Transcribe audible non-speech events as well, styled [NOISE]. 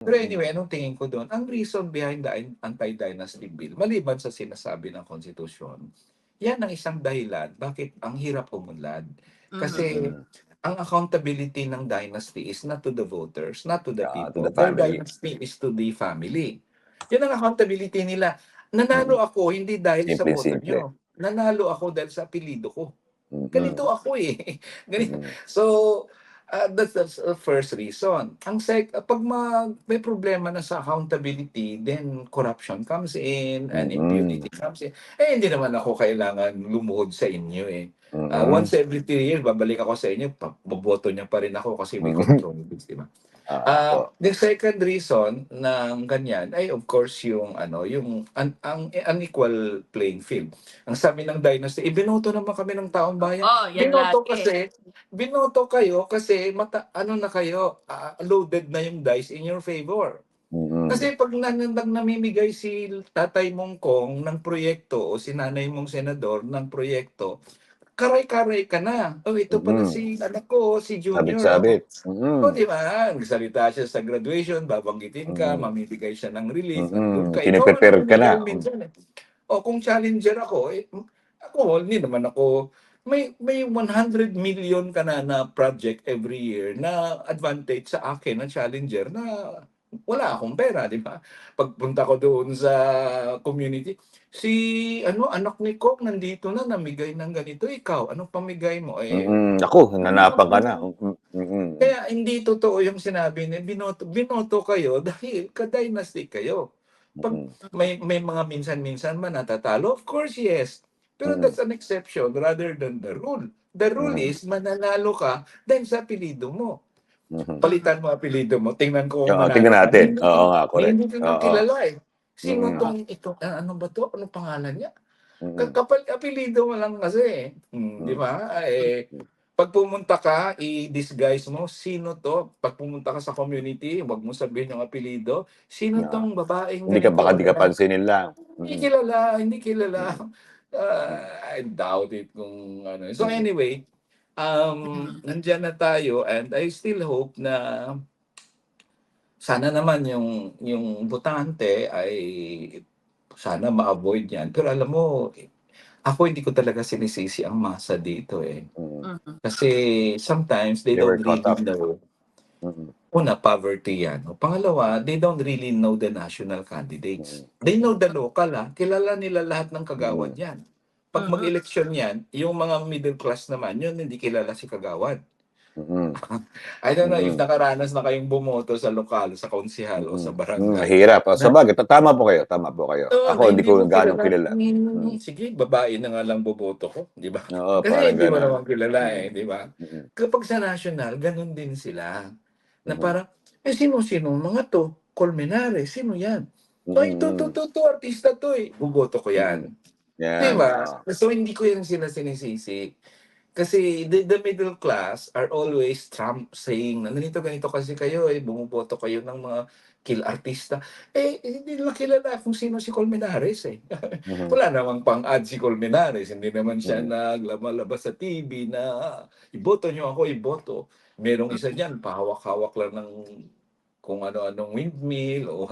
Pero anyway, anong tingin ko doon? Ang reason behind the anti-dynasty bill, maliban sa sinasabi ng konstitusyon, yan ang isang dahilan bakit ang hirap umunlad. Kasi Mhm. ang accountability ng dynasty is not to the voters, not to the Ah, to people. the Their dynasty is to the family. Yan ang accountability nila. Nanalo ako hindi dahil sa Simple, boto simple. nyo. Nanalo ako dahil sa apelido ko. Mhm. Ganito ako eh. [LAUGHS] Ganito. Mhm. So, uh, that's, that's the first reason. Ang sec, pag ma- may problema na sa accountability, then corruption comes in and Mhm. impunity comes in. Eh, hindi naman ako kailangan lumuhod sa inyo eh. Mhm. Uh, once every three years, babalik ako sa inyo, boboto niya pa rin ako kasi may Mhm. control. di ba? Opo. the second reason ng ganyan ay of course yung ano, yung an, ang unequal playing field. Ang sabi ng dynasty, ibinoto naman kami ng taong bayan. Oh, yan binoto lagi. kasi, binoto kayo kasi mata, ano na kayo, ah, loaded na yung dice in your favor. Mhm. Kasi pag nan- nang namimigay si tatay mong kong ng proyekto o si nanay mong senador ng proyekto, karay-karay ka na. Oh, ito pala Mhm. si anak ko, si Junior. Sabit-sabit. Mhm. O, di ba? Nagsalita siya sa graduation, babanggitin ka, Mhm. mamibigay siya ng. Mhm. nandun ka. Piniprepare ka na. minsan eh. O, kung challenger ako, eh, ako, hindi naman ako, may may 100 million ka na na project every year na advantage sa akin na challenger na wala akong pera, di ba? Pagpunta ko doon sa community, si ano anak ni Kok nandito na namigay ng ganito, ikaw, anong pamigay mo? Eh, Mhm. Ako, nanapan ka na. Mhm. Mhm. kaya hindi totoo yung sinabi niya, binoto, binoto kayo [LAUGHS] dahil ka-dynasty kayo. Pag may, may mga minsan-minsan man natatalo, of course, yes. Pero Mm. that's an exception rather than the rule. The rule Mm. is mananalo ka dahil sa apelido mo. Mhm. Palitan mo apelido mo. Tingnan ko. Oo, manalo tingnan natin. Hindi- Oo nga, correct. Hindi ko na kilala eh. Sino Mm. tong ito? ah, Ano ba to? Anong pangalan niya? Mhm. Ka- Kapal apelido mo lang kasi. Mm. Di ba? Eh, pag pumunta ka, i-disguise mo, sino to? Pag pumunta ka sa community, wag mo sabihin yung apelido. Sino Yeah. tong babaeng Hindi ka baka di ka pansinin lang. Hindi Mhm. kilala, hindi kilala. Uh, I doubt it kung ano. So anyway, um, [LAUGHS] nandyan na tayo and I still hope na sana naman yung yung botante ay sana ma-avoid yan. Pero alam mo, ako hindi ko talaga sinisisi ang masa dito eh. Mhm. Mhm. Kasi sometimes they, They don't really up. know. Mhm. Una, poverty yan. O, Pangalawa, they don't really know the national candidates. Mhm. They know the local ah. Kilala nila lahat ng kagawad yan. Pag Mhm. mag-eleksyon yan, yung mga middle class naman, yun hindi kilala si kagawad. Mhm. I don't know if Mhm. nakaranas na kayong bumoto sa lokal, sa konsihal o sa Mhm. barangay. Mahirap. Ah, Sa bagay, tama po kayo. Tama po kayo. Oo, Ako, hindi ko mo gaano kilala. Hmm, Sige, babae na nga lang boboto ko, di ba? Oo, Kasi parang hindi mo gano'n. naman kilala eh, di ba? Mhm. Kapag sa national, ganun din sila. Na Mhm. parang, eh sino-sino mga to? Colmenares, sino yan? So, ito, to, Mhm. to, to, artista to eh. Buboto ko yan. Yan. Di ba? Oo. So, hindi ko yan sila sinisisi. Kasi the, the middle class are always Trump saying ganito, ganito kasi kayo eh, bumuboto kayo ng mga kill artista. Eh, hindi nila kilala kung sino si Colmenares eh. Mhm. Wala namang pang-ad si Colmenares. Hindi naman siya Mhm. naglamalabas sa TV na iboto nyo ako, iboto. Merong isa dyan, pahawak-hawak lang ng kung ano-anong windmill o